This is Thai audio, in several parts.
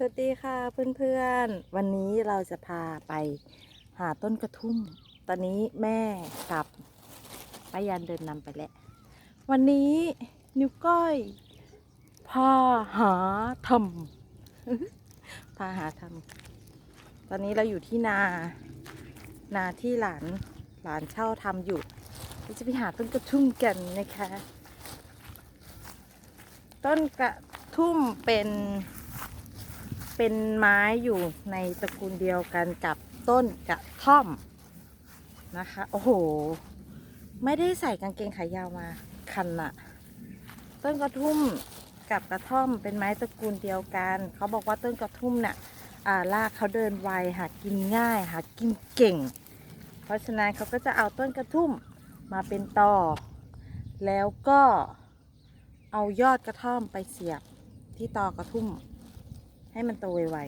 สวัสดีค่ะเพื่อนๆ วันนี้เราจะพาไปหาต้นกระทุ่ม ตอนนี้แม่กับป้ายันเดินนำไปแล้ว วันนี้นิ้วก้อยพาหาทำพาหาทำตอนนี้เราอยู่ที่นา นาที่หลานหลานเช่าทำอยู่เราจะไปหาต้นกระทุ่มกันนะคะ ต้นกระทุ่มเป็น เป็นไม้อยู่ในตระกูลเดียวกันกับต้นกระท่อมนะคะ โอ้โห ไม่ได้ใส่กางเกงขายาวมาคันอะต้นกระทุ่มกับกระท่อมเป็นไม้ตระกูลเดียวกัน เขาบอกว่าต้นกระทุ่มเนี่ยอ่ารากเขาเดินไวหากินง่ายหากินเก่ง เพราะฉะนั้นเขาก็จะเอาต้นกระทุ่มมาเป็นตอแล้วก็เอายอดกระท่อมไปเสียบที่ตอกระทุ่ม ให้มันโตไว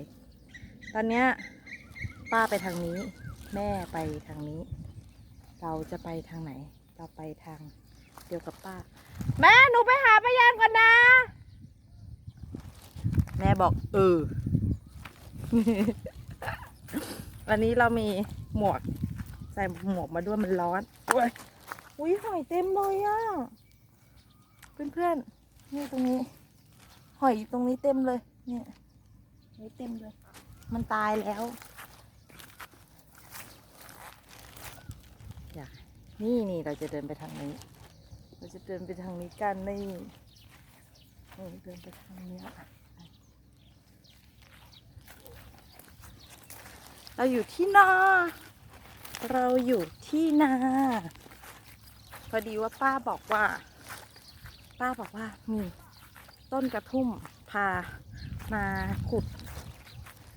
ๆ ตอนเนี้ยป้าไปทางนี้ แม่ไปทางนี้ เราจะไปทางไหน เราไปทางเดียวกับป้า แม่หนูไปหาพยานก่อนนะ แม่บอกเออ วันนี้เรามีหมวก ใส่หมวกมาด้วยมันร้อนอุ้ยอุ้ยหอยเต็มเลยอะ เพื่อนๆ นี่ตรงนี้ หอยตรงนี้เต็มเลย เนี่ย นี่เต็มเลย มันตายแล้ว อยากนี่นี่เราจะเดินไปทางนี้ เราจะเดินไปทางนี้กันนี่เดินไปทางนี้เราอยู่ที่นา เราอยู่ที่นา พอดีว่าป้าบอกว่า ป้าบอกว่ามีต้นกระทุ่มพามาขุด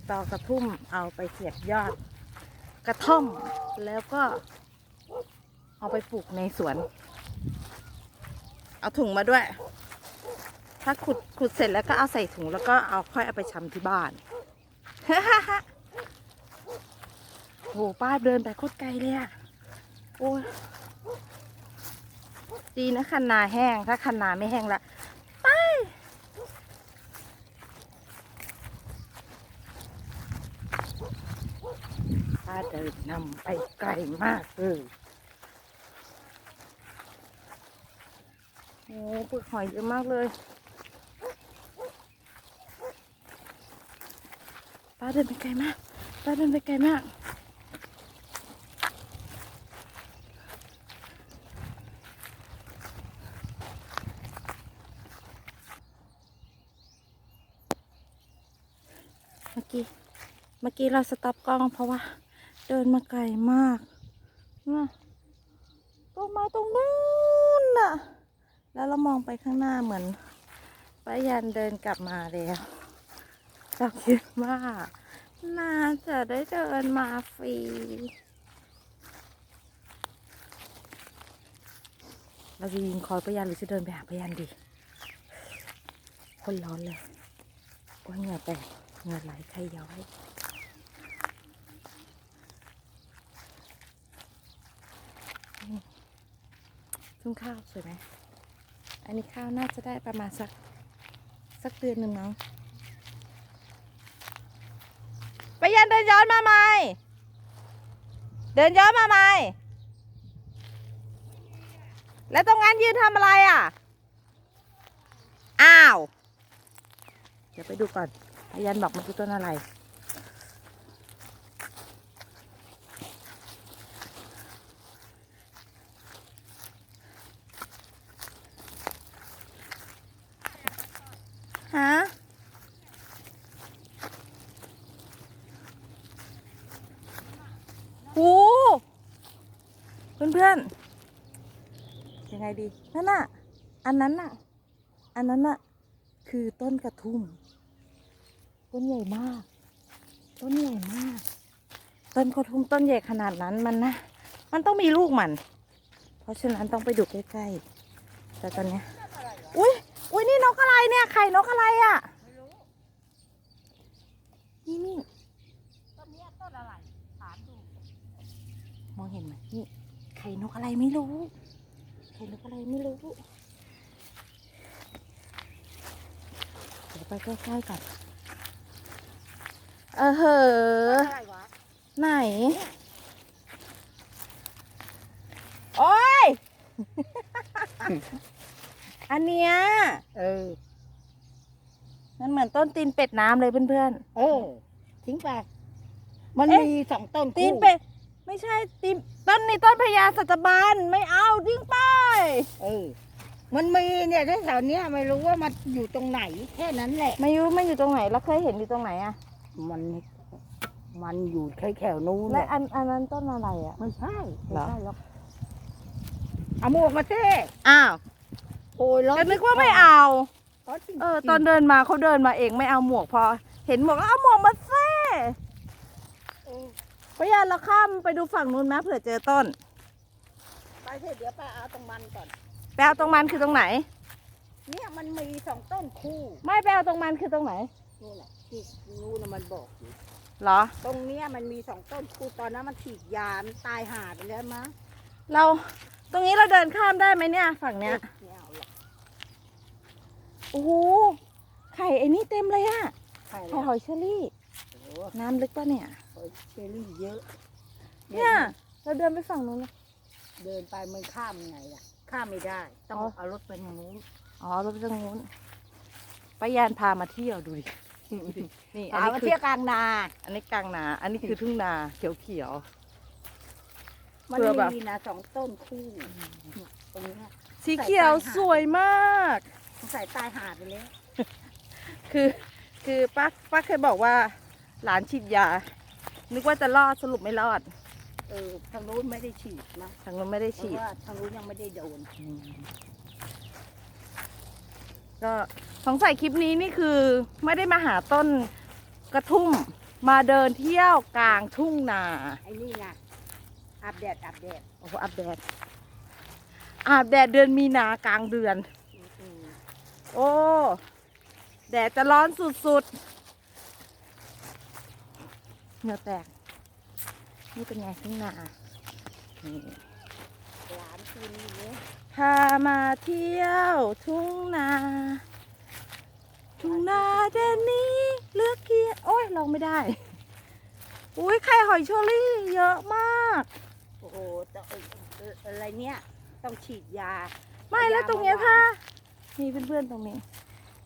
ตอกระทุ่มเอาไปเสียบยอด กระท่อมแล้วก็ เอาไปปลูกในสวน เอาถุงมาด้วย ถ้าขุดขุดเสร็จแล้วก็เอาใส่ถุงแล้วก็เอาค่อยเอาไปชำที่บ้านโหป้าเดินไปโคตรไกลเลยอะโอ้ยดีนะคันนาแห้งถ้าคันนาไม่แห้งละไป ป้า เดินำไปไกลมากเลยโอ้ปลือกหอยเยอะมากเลยป้าเดินไปไกลมากป้าเดินไปไกลมากเมื่อกี้ เมื่อกี้เราสต็อปกล้องเพราะว่า เดินมาไกลมากนะต้นไม้ตรงนู้นน่ะ แล้วเรามองไปข้างหน้าเหมือนป้ายันเดินกลับมาแล้วเราคิดว่า น่าจะได้เดินมาฟรี เราจะยิงคอยป้ายันหรือจะเดินไปหาป้ายันดี คนร้อนเลยโอ้ยเหงื่อแตกเหงื่อไหลใครย้อย ทุ่งข้าวสวยไหม อันนี้ข้าวน่าจะได้ประมาณสักสักเดือนหนึ่งเนาะไปยันเดินย้อนมาไหม เดินย้อนมาไหม แล้วตรงนั้นยืนทำอะไรอะ อ้าว เดี๋ยวไปดูก่อนพยันบอกมันคือต้นอะไร ฮะหูเพื่อนเพื่อนยังไงดีนั่นน่ะ อันนั้นน่ะ อันนั้นน่ะ คือต้นกระทุ่ม ต้นใหญ่มาก ต้นใหญ่มาก ต้นกระทุ่มต้นใหญ่ขนาดนั้นมันนะ มันต้องมีลูกมัน เพราะฉะนั้นต้องไปดูใกล้ๆ แต่ตอนเนี้ย อุ้ย อุ้ยนี่นกอะไรเนี่ยไข่นกอะไรอะนี่นี่ต้นเนี้ยต้นอะไรถามดูมองเห็นไหมนี่ไข่นกอะไรไม่รู้ไข่นกอะไรไม่รู้เดี๋ยวไปใกล้ๆก่อนเออเหออะไรวะไหน โอ้ย อันเนี้ยเออ มันเหมือนต้นตีนเป็ดน้ำเลยเพื่อนเออ ทิ้งไป มันเอ๊ะมีสองต้นๆ ตีนคู่เป็ด ไม่ใช่ตีนต้นนี้ต้นพญาสัตบานไม่เอาทิ้งไป เออ มันมีเนี่ยแถวๆเนี้ยไม่รู้ว่ามันอยู่ตรงไหน แค่นั้นแหละ ไม่รู้มันอยู่ตรงไหนแล้วเคยเห็นอยู่ตรงไหนอะมัน มันอยู่แค่แถวนู้นและแหละอันอันนั้นต้นอะไรอะ ไม่ใช่เหรไม่อใช่หรอกเอาหมวกมาเต้อ้าวโอ้ ยร้อนก็นึกว่าไม่เอาร้อนจริงๆเออ ตอนเดินมาเขาเดินมาเองไม่เอาหมวกพอ เห็นหมวกก็เอาหมวกมาเซ่เออพยานเราข้ามไปดูฝั่งนู้นไหมเผื่อเจอต้น ไปเถอะเดี๋ยวป้าเอาตรงมันก่อนแปลตรงมันคือตรงไหน เนี่ยมันมีสองต้นคู่ ไม่แปลตรงมันคือตรงไหนนี่แหละที่รู้นะมันบอกอยู่เหรอ ตรงเนี้ยมันมีสองต้นคู่ตอนนั้นมันฉีดยามันตายหาไปแล้วมั้งเราตรงนี้เราเดินข้ามได้ไหมเนี่ย ฝั่งเนี้ย ไม่เอาหรอก โอ้โหไข่ไอ้นี่เต็มเลยอะใช่ไข่แล้วหอยเชอรี่โอ้โหน้ำลึกปะเนี่ยเชอรี่เยอะ เนี่ย เราเดินไปฝั่งนู้นเลยเดินไปมันข้ามไงล่ะ ข้ามไม่ได้ ต้องอ๋อเอารถไปทางนู้น อ๋อเราไปตรงนู้นป้ายานพามาเที่ยวดูดิ นี่อันเอานี้มาคือเที่ยวกลางนา อันนี้กลางนา อันนี้คือทุ่งนาเขียวเขียวมันเพื่อแบบมีนะสองต้นคู่ตรงเนี้ยๆสีเขียวสวยมาก สงสัยตายหาไปแล้วคือคือป้าป้าเคยบอกว่าหลานฉีดยา นึกว่าจะรอดสรุปไม่รอด เออทางนู้นไม่ได้ฉีดนะทางนู้นไม่ได้เพราะฉีดว่าทางนู้นยังไม่ได้โดน ก็สงสัยคลิปนี้นี่คือไม่ได้มาหาต้นกระทุ่มมาเดินเที่ยวกลางทุ่งนาไอ้นี่ไงอาบแดดอาบแดดโอ้โหอาบแดดอาบแดดเดือนมีนากลางเดือนอืม โอ้ แดดจะร้อนสุดๆ เหงื่อแตก นี่เป็นไงทุ่งนานี่หลานคืนนี้เนี่ยพามาเที่ยวทุ่งนา ทุ่งนาแดนนี้เลือกเกียร์โอ้ยลองไม่ได้ อุ้ยไข่หอยเชอรี่เยอะมาก โอ้โหแต่เอ่อเอ่ออะไรเนี่ย ต้องฉีดยา ไม่แล้วตรงเนี้ยยาถ้า มีเพื่อนๆตรงนี้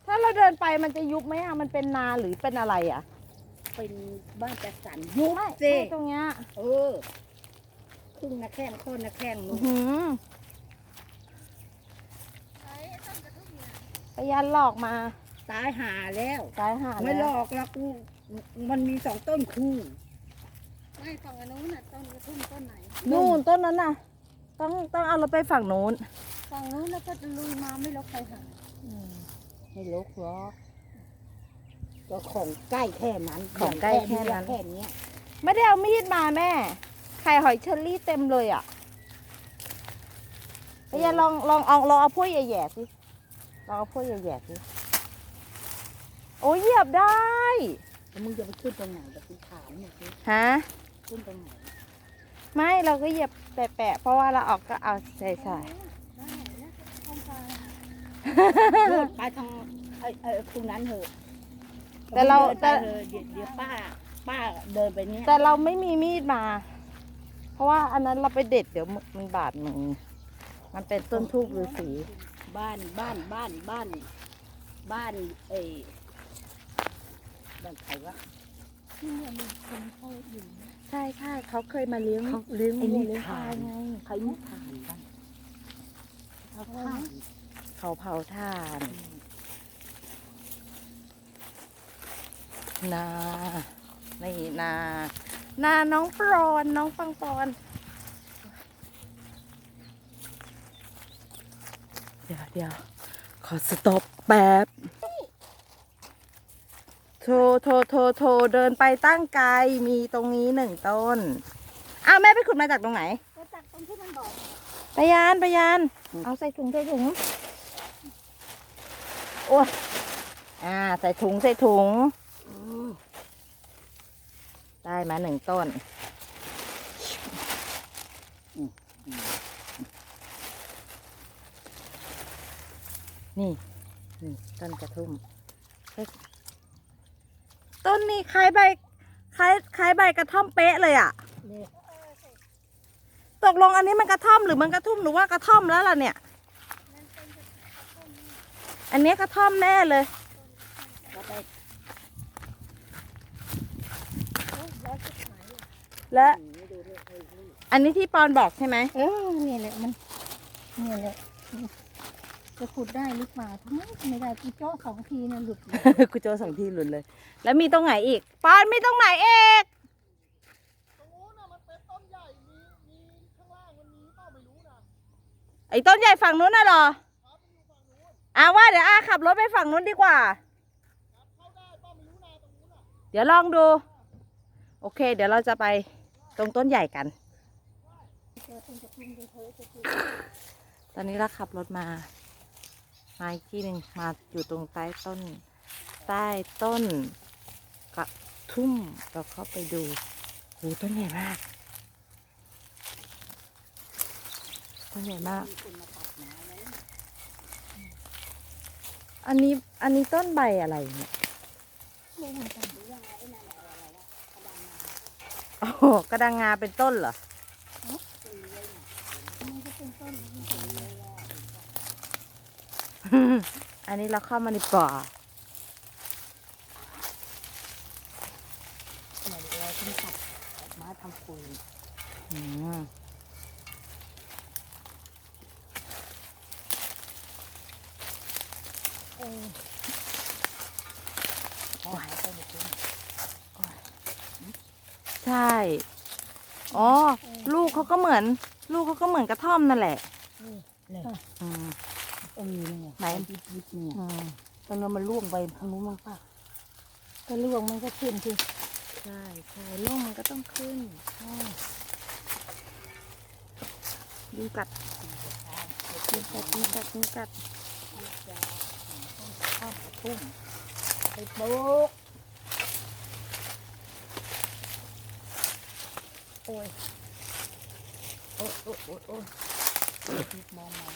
ถ้าเราเดินไปมันจะยุบไหมอะ มันเป็นนาหรือเป็นอะไรอะเป็นบ้านจัดสรรยุบไม่สิไม่ตรงเนี้ยเออครึ่งนะแข้งโค่นนะแข้งอื้นู้อนหือพยานหลอกมาตายหาแล้ว ตายหาไม่หลแล้วอกหรอกกูมันมีสองต้นคู่ไม่ฝั่งอันนู้นน่ะต้นกระทุ่มต้นไหนนู่นต้นนั้นน่ะ ต้องต้องเอาเราไปฝั่งนู้น ฝั่งนู้นแล้วก็จะลุยมาไม่ลกใครหาไม่ลกหรอกก็ของใกล้แค่นั้นของใกล้แค่นั้นแค่เนี้ยไม่ได้เอามีดมาแม่ไข่หอยเชอรี่เต็มเลยอะพยานลองลองเอาลองเอาพวกแย่ๆสิลองเอาพวกแย่ๆสิโอ้ยเหยียบได้แล้วมึงจะไปขึ้นตรงไหนจะไปถามหน่อยสิฮะขึ้นตรงไหนไม่เราก็เหยียบแปะๆเพราะว่าเราออกก็เอาใส่ใส่ ได้นะตรงกลาง เดินไปทางไอ้ไอ้ตรงนั้นเถอะแต่เราดินไปแต่เลยเดี๋ยวเดี๋ยวป้า ป้าเดินไปเนี้ยแต่เราไม่มีมีดมา เพราะว่าอันนั้นเราไปเด็ดเดี๋ยวมันบาดมือมันเป็นต้นทูบฤาษีบ้านบ้านบ้านบ้าน บ้านเอ้ยบ้านใครวะที่เนี่ยมีคนเขาอยู่นะใช่ใช่เขาเคยมาเลี้ยงเขาเลี้ยงไอ้วันี่วเลี้ยงควาถ่ายยไง ใครไม่ทานบ้างเขาทาน เขาเผาถ่านนานี่นานาน้องปรอนน้องปังปอนเดี๋ยวเดี๋ยวขอสต็อปแป๊บโทรโทรโทรโทรเดินไปตั้งไกลมีตรงนี้หนึ่งต้น อ้าวแม่ไปขุดมาจากตรงไหนก็จากตรงที่มันบอกไปยานไปยาน เอาใส่ถุงใส่ถุง โอ้ยอ่า ใส่ถุงใส่ถุงอืมได้มาหนึ่งต้น นี่นี่ต้นกระทุ่มเอ๊ะต้นนี้คล้ายใบคล้ายคล้ายใบกระท่อมเป๊ะเลยอะเนี่ยตกลงอันนี้มันกระท่อมหรือมันกระทุ่มหรือว่ากระท่อมแล้วล่ะเนี่ย อันนี้กระท่อมแน่เลยก็ไปและดูดูดูดูดูอันนี้ที่ปอนบอกใช่ไหมเออเนี่ยแหละมันเนี่ยแหละจะขุดได้หรือเปล่าทำไมไม่ได้กูเจาะสองทีเนี่ยหลุดเลยกูโจสองที่หลุดเลย แล้วมีตรงไหนอีกปอนมีตรงไหนเอกไอ้ต้นใหญ่ฝั่งนู้นน่ะเหรอ อาว่าเดี๋ยวอาขับรถไปฝั่งนู้นดีกว่า เดี๋ยวลองดู โอเค เดี๋ยวเราจะไปตรงต้นใหญ่กัน ตอนนี้เราขับรถมา มาอีกที่หนึ่งมาอยู่ตรงใต้ต้น ใต้ต้นกระทุ่มเราเข้าไปดูโหต้นใหญ่มาก ต้นใหญ่มาก มีคนมาตัดไม้นะ อันนี้อันนี้ต้นใบอะไรเนี่ยไม่มาตัดดูยังไงไอ้นั่นอะไรอะไรวะกระดานมาโอ้โหกระดังงาเป็นต้นเหรอตีเลยน่ะมันก็เป็นต้นมันเป็นเลยอันนี้เราเข้ามาในป่า เนี่ยเดี๋ยวเราต้องตัดออกมาทำปุ๋ย อืม เออ โอ้ยไปหมดเลย ใช่ อ๋อ ลูกเขาก็เหมือน ลูกเขาก็เหมือนกระท่อมนั่นแหละเลยอืมเออเนี่ยไหนยิบยิบเนี่ยอืมตอนนั้นมันล่วงไปทางนู้นมั้งป่ะก็ล่วงมันก็ขึ้นสิใช่ใช่ลูกมันก็ต้องขึ้นใช่ยุงกัดยุงกัดยุงกัดยุงกัดข้าวตุ้มไปปลูก โอ้ย โอ้ยโอ้ยโอ้ยโอ้ยมองมอง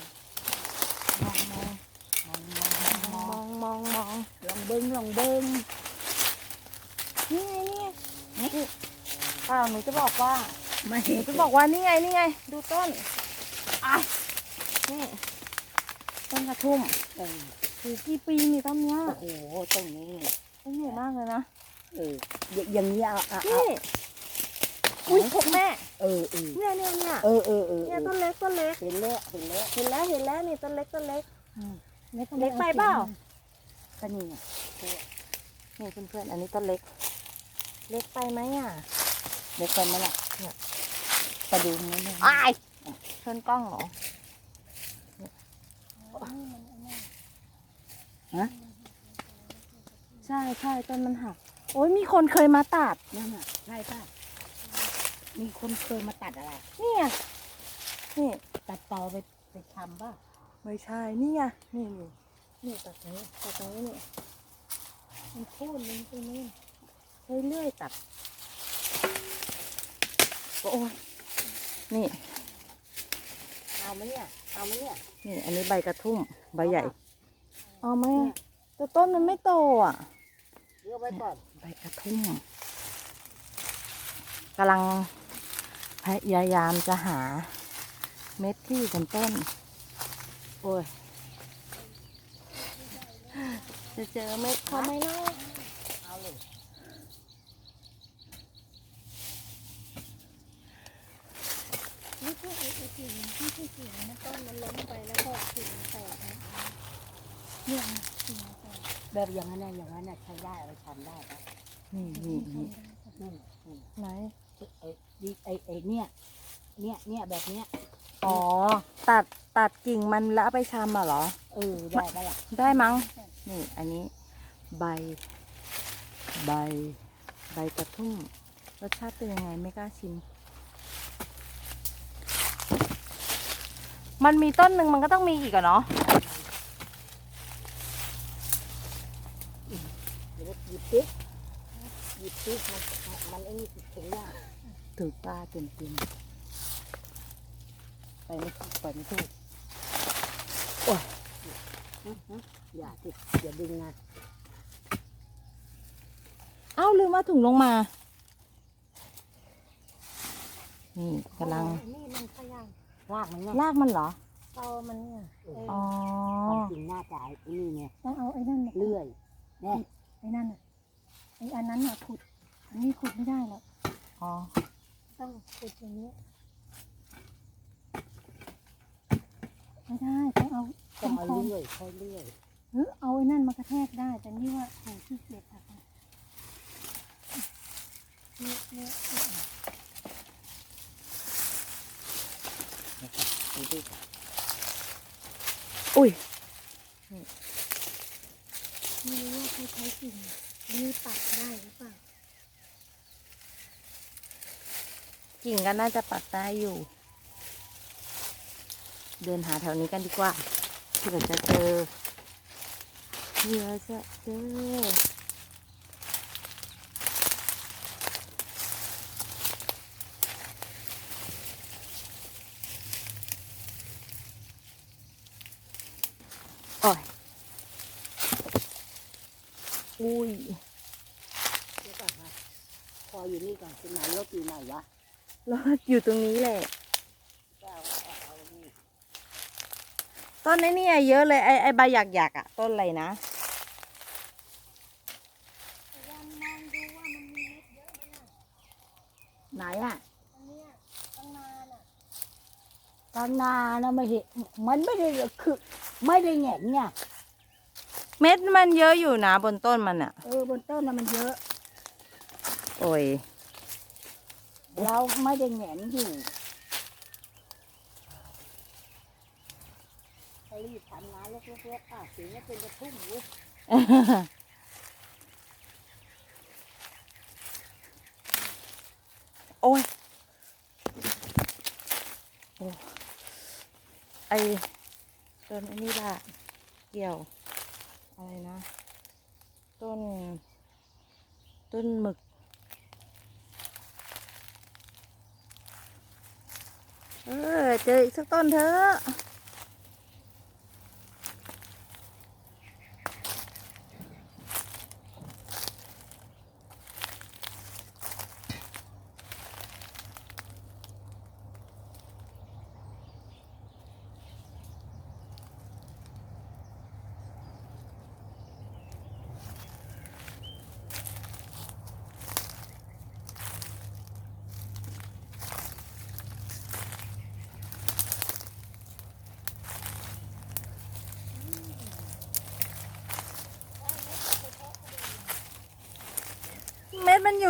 มองมองมองมองมองมองมองมองลองเบิ้งลองเบิ้งนี่ไงนี่ไงเปล่าหนูจะบอกว่าไม่หนูจะบอกว่านี่ไงนี่ไง ดูต้นอะนี่ต้นกระทุ่มเออถือกี่ปีนี่ต้นเนี้ยโอ้โหตรงนี้ต้นใหญ่มากเลยนะเอออย่าอย่างนี้เอาเอา อานี่อุ้ยพกแม่ เออเออเนี่ยเนี่ยเนี่ยเออเออเออเนี่ยต้นเล็กต้นเล็ก เห็นแล้วเห็นแล้วเห็นแล้วเห็นแล้วนี่ต้นเล็กต้นเล็กแล้วก็เล็กไปเปล่าก็นี่ไงนี่เพื่อนๆอันนี้ต้นเล็ก เล็กไปไหมอะเด็กไปไหมล่ะเนี่ยไปดูนี้นะอ้ายเชิญกล้องเหรอฮะใช่ใช่ต้นมันหัก โอ้ยมีคนเคยมาตัดนั่นน่ะใช่ป่ะ มีคนเคยมาตัดอะไรนี่ไงนี่ตัดตอไปไปทำป่ะไม่ใช่นี่ไงนี่นี่นี่ตัดตรงนี้ตัดตรงนี้นี่มันโค่นมันตรงนู้นเรื่อยๆตัดโอ้ยนี่เอาไหมเนี่ยเอาไหมเนี่ยนี่ อันนี้ใบกระทุ่มใบใหญ่เอาไหมอะแต่ต้นมันไม่โตอะเลือกไว้ก่อนใบกระทุ่มกำลัง พยายามจะหาเม็ดที่อยู่บนต้น โอ้ย จะเจอเม็ดเขาไหมเนาะเอาเลยนี่คือไอ้ไอ้กิ่งที่ที่กิ่งมันต้นมันล้มไปแล้วก็กิ่งแตกนะเนี่ยกิ่งแตกแบบอย่างนั้นอย่างนั้นน่ะใช้ได้เอาไปทำได้ปะนี่นี่นี่นั่ไหน ดิไอ้ไอ้เนี่ยเนี่ยเนี่ยแบบเนี้ยอ๋อ ตัดตัดกิ่งมันแล้วเอาไปชำอะเหรอ เออได้ปะล่ะได้มั้ง นี่ อันนี้ ใบ ใบ ใบกระทุ่มรสชาติเป็นยังไงไม่กล้าชิม มันมีต้นหนึ่งมันก็ต้องมีอีกอะเนาะเดี๋ยวหยิบปิ๊กหยิบปิ๊กมันมันไอ้นี่ ถึงยากถึงตาเต็มเต็มไปไม่ถูกไปไม่ถูกโอ้ยอื้อหืออย่าติดอย่าดึงนะเอ้าลืมว่าถุงลงมา นี่กำลังอันนี่มันขยันรากมันเนี่ยลากมันเหรอตอมันเนี่ยเอออ๋อความจริงน่าจะไอ้นี่เนี่ยต้องเอาไอ้นั่นมาเลื่อยเนี่ยไอ้นั่นอะไอ้อันนั้นอะขุดอันนี้ขุดไม่ได้หรอกอ๋อ ต้องขุดอย่างนี้ยไม่ได้ต้องเอาต้องเอาคมเลื่อยค่อยเลื่อยๆหรือเอาไอ้นั่นมากระแทกได้ แต่นี่ว่าโหที่เกียจอะค่ะเนี่ยเนี่ยเนี่ยดูดิอุ้ยไม่รู้ว่าเขาใช้กิ่งนี่ปักได้หรือเปล่า กิ่งก็น่าจะปักได้อยู่ เดินหาแถวนี้กันดีกว่าเผื่อจะเจอเผื่อจะเจอ โอ้ย อุ้ย เดี๋ยวก่อนค่ะพออยู่นี่ก่อนคุณไหนรถอยู่ไหนวะรถอยู่ตรงนี้แหละก็เอาเอาเอานี่ต้นไอ้นี่เยอะเลยไอ้ไอ้ใบหยักหยักๆอะต้นอะไรนะพยายามมองดูว่ามันมีเม็ดเยอะไหมน่ะไหนอะอันเนี้ยตั้งนานอะตอนนานะไม่เห็นมันไม่ได้คือไม่ได้แหงนเนี่ยเม็ดมันเยอะอยู่นะบนต้นมันอะเออบนต้นน่ะมันเยอะ โอ้ย เราไม่ได้แหงนอยู่รีบทำงานเล็กๆอะถึงจะเป็นกระทุ่มอยู่โอ้ยโอ้ไอต้นไอ้นี่ละเกี่ยว อะไรนะ ต้น ต้นหมึก เออ เจออีกสักต้นเถอะ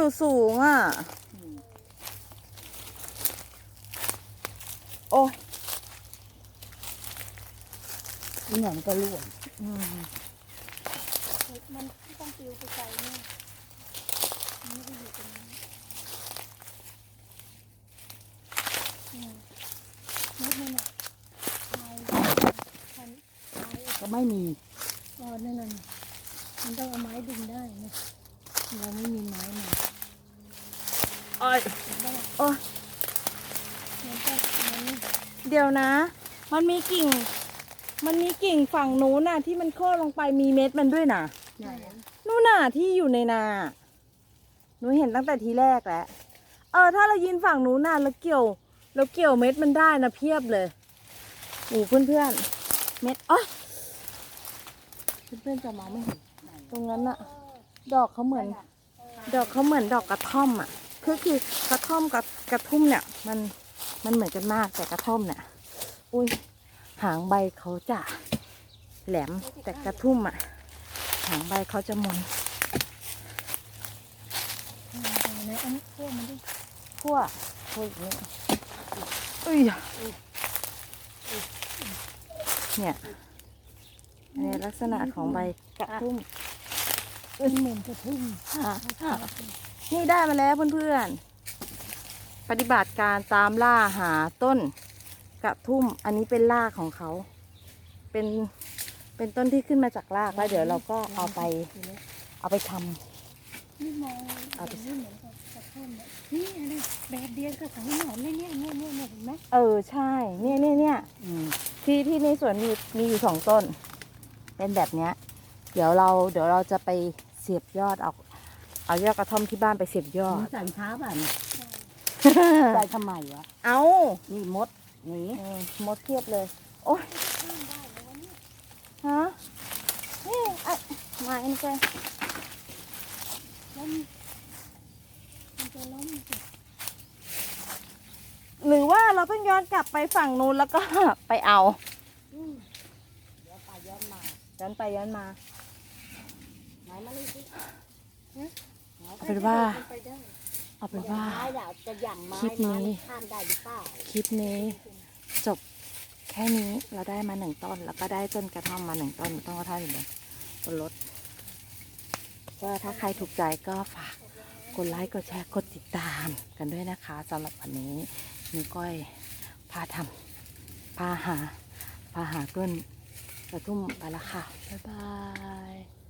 อยู่สูงอะ โอ้ยเนี่ยมันก็ร่วงอืมมันต้องปลิวไปไกลแน่มันไม่ได้อยู่ตรงนี้เนี่ยเม็ดมันอะไม้พันไม้ก็ไม่มีอ่อนนั่นน่ะมันต้องเอาไม้ดึงได้นะเราไม่มีไม้มา โอ้ยได้โอ้ยมันต้องมันเดี๋ยวนะ มันมีกิ่ง มันมีกิ่งฝั่งนู้นน่ะ ที่มันโค่นลงไปมีเม็ดมันด้วยน่ะไหนนู่นน่ะที่อยู่ในนา หนูเห็นตั้งแต่ทีแรกแล้ว เออ ถ้าเรายืนฝั่งนู้นน่ะแล้วเกี่ยวเราเกี่ยวเม็ดมันได้นะเพียบเลยโอ้เพื่อนเพื่อนๆเม็ดอ๋อเพื่อนๆจะมองไม่เห็นตรงนั้นน่ะ ดอกเขาเหมือน ดอกเขาเหมือนดอกกระท่อมอะ คือคือกระท่อมกับกระทุ่มเนี่ยมันมันเหมือนกันมากแต่กระท่อมเนี่ยอุ้ยหางใบเขาจะแหลมแต่กระทุ่มอะ หางใบเขาจะมนไหนอันนี้พวกมันดิขั้วขั้วอย่างนี้อุ้ยเนี่ยในลักษณะของใบกระทุ่มมันเหมือนกระทุ่มอะอะ นี่ได้มาแล้วเพื่อนๆ ปฏิบัติการตามล่าหาต้นกระทุ่ม อันนี้เป็นรากของเขา เป็น เป็นต้นที่ขึ้นมาจากรากแล้วเดี๋ยวเราก็เอาไป เอาไปทำนี่มองเอาไปนี่เหมือนกับกระทุ่มเนี่ยนี่อะไรแบบเดียวกับของหนอนเลยเนี่ยเนี่ยเนี่ยเนี่ยเห็นไหมเออใช่ เนี่ยเนี่ยเนี่ยอืมที่ที่ในสวนมีมีอยู่สองต้น เป็นแบบเนี้ย เดี๋ยวเราเดี๋ยวเราจะไปเสียบยอดเอา เอายอดกระท่อมที่บ้านไปเสียบยอดสั่นช้าป่ะเนี่ยใส่ทำไมวะเอานี่มดหนีเออมดเทียบเลย โอ้ยฮะนี่ไอ้มาเอ็นเจแล้วมันจะล้มสิหรือว่าเราต้องย้อนกลับไปฝั่งนู้นแล้วก็ ไปเอาอืมเดี๋ยวไปย้อนมาย้อนไปย้อนมาไหนมาเลยสิ เอาเป็นว่า เอาเป็นว่า คลิปนี้ คลิปนี้จบแค่นี้เราได้มาหนึ่งต้น แล้วก็ได้ต้นกระท่อมมาหนึ่งต้นต้นกระท่อมอยู่บนบนรถก็ถ้าใครถูกใจก็ฝากกดไลค์กดแชร์กดติดตามกันด้วยนะคะสำหรับวันนี้นิ้วก้อยพาทำพาหาพาหาต้นกระทุ่มไปละค่ะ บ๊ายบาย